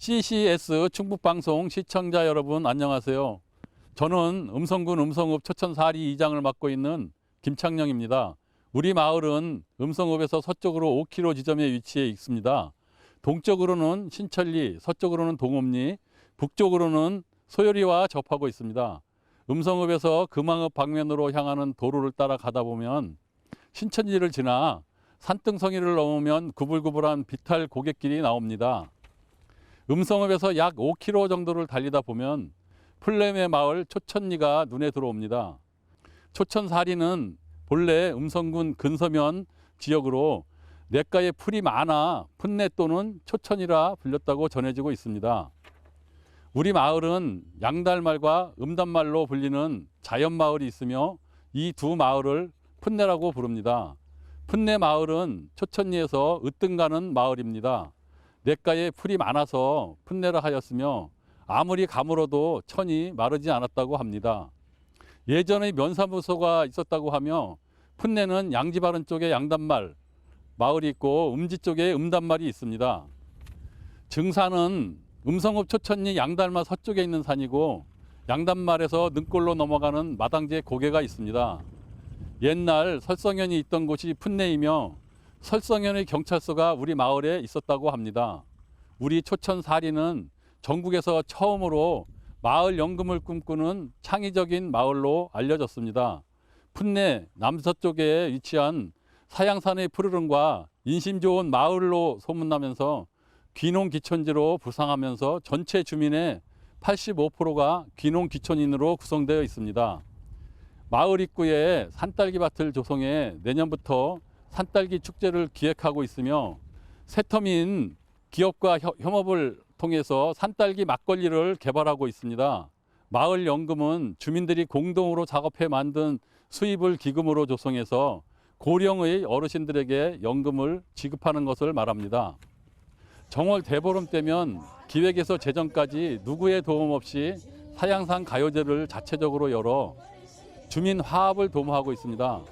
CCS 충북방송 시청자 여러분 안녕하세요. 저는 음성군 음성읍 초천사리 이장을 맡고 있는 김창령입니다. 우리 마을은 음성읍에서 서쪽으로 5km 지점에 위치해 있습니다. 동쪽으로는 신천리, 서쪽으로는 동읍리, 북쪽으로는 소요리와 접하고 있습니다. 음성읍에서 금왕읍 방면으로 향하는 도로를 따라 가다 보면 신천리를 지나 산등성이를 넘으면 구불구불한 비탈 고갯길이 나옵니다. 음성읍에서 약 5km 정도를 달리다 보면 풀레메 마을 초천리가 눈에 들어옵니다. 초천사리는 본래 음성군 근서면 지역으로 냇가에 풀이 많아 풋내 또는 초천이라 불렸다고 전해지고 있습니다. 우리 마을은 양달말과 음단말로 불리는 자연마을이 있으며 이 두 마을을 풋내라고 부릅니다. 풋내 마을은 초천리에서 으뜸 가는 마을입니다. 냇가에 풀이 많아서 풋내라 하였으며 아무리 가물어도 천이 마르지 않았다고 합니다. 예전에 면사무소가 있었다고 하며 풋내는 양지 바른 쪽에 양단말 마을이 있고 음지 쪽에 음단말이 있습니다. 증산은 음성읍 초천리 양달마 서쪽에 있는 산이고 양단말에서 능골로 넘어가는 마당제 고개가 있습니다. 옛날 설성현이 있던 곳이 풋내이며 설성현의 경찰서가 우리 마을에 있었다고 합니다. 우리 초천 사리는 전국에서 처음으로 마을 연금을 꿈꾸는 창의적인 마을로 알려졌습니다. 풋내 남서쪽에 위치한 사양산의 푸르름과 인심 좋은 마을로 소문나면서 귀농 귀촌지로 부상하면서 전체 주민의 85%가 귀농 귀촌인으로 구성되어 있습니다. 마을 입구에 산딸기 밭을 조성해 내년부터 산딸기 축제를 기획하고 있으며 새터민 기업과 협- 협업을 통해서 산딸기 막걸리를 개발하고 있습니다. 마을 연금은 주민들이 공동으로 작업해 만든 수입을 기금으로 조성해서 고령의 어르신들에게 연금을 지급하는 것을 말합니다. 정월 대보름 때면 기획에서 재정까지 누구의 도움 없이 사양산 가요제를 자체적으로 열어 주민 화합을 도모하고 있습니다.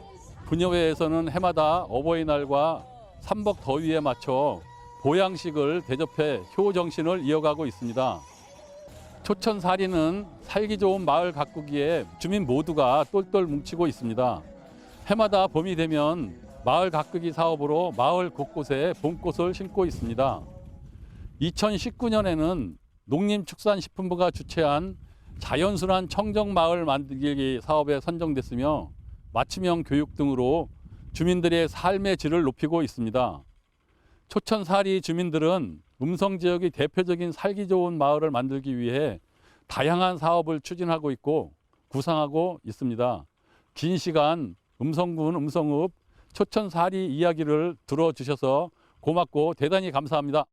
부녀회에서는 해마다 어버이날과 삼복 더위에 맞춰 보양식을 대접해 효 정신을 이어가고 있습니다. 초천사리는 살기 좋은 마을 가꾸기에 주민 모두가 똘똘 뭉치고 있습니다. 해마다 봄이 되면 마을 가꾸기 사업으로 마을 곳곳에 봄꽃을 심고 있습니다. 2019년에는 농림축산식품부가 주최한 자연순환 청정마을 만들기 사업에 선정됐으며 맞춤형 교육 등으로 주민들의 삶의 질을 높이고 있습니다. 초천 사리 주민들은 음성 지역의 대표적인 살기 좋은 마을을 만들기 위해 다양한 사업을 추진하고 있고 구상하고 있습니다. 긴 시간 음성군 음성읍 초천 사리 이야기를 들어주셔서 고맙고 대단히 감사합니다.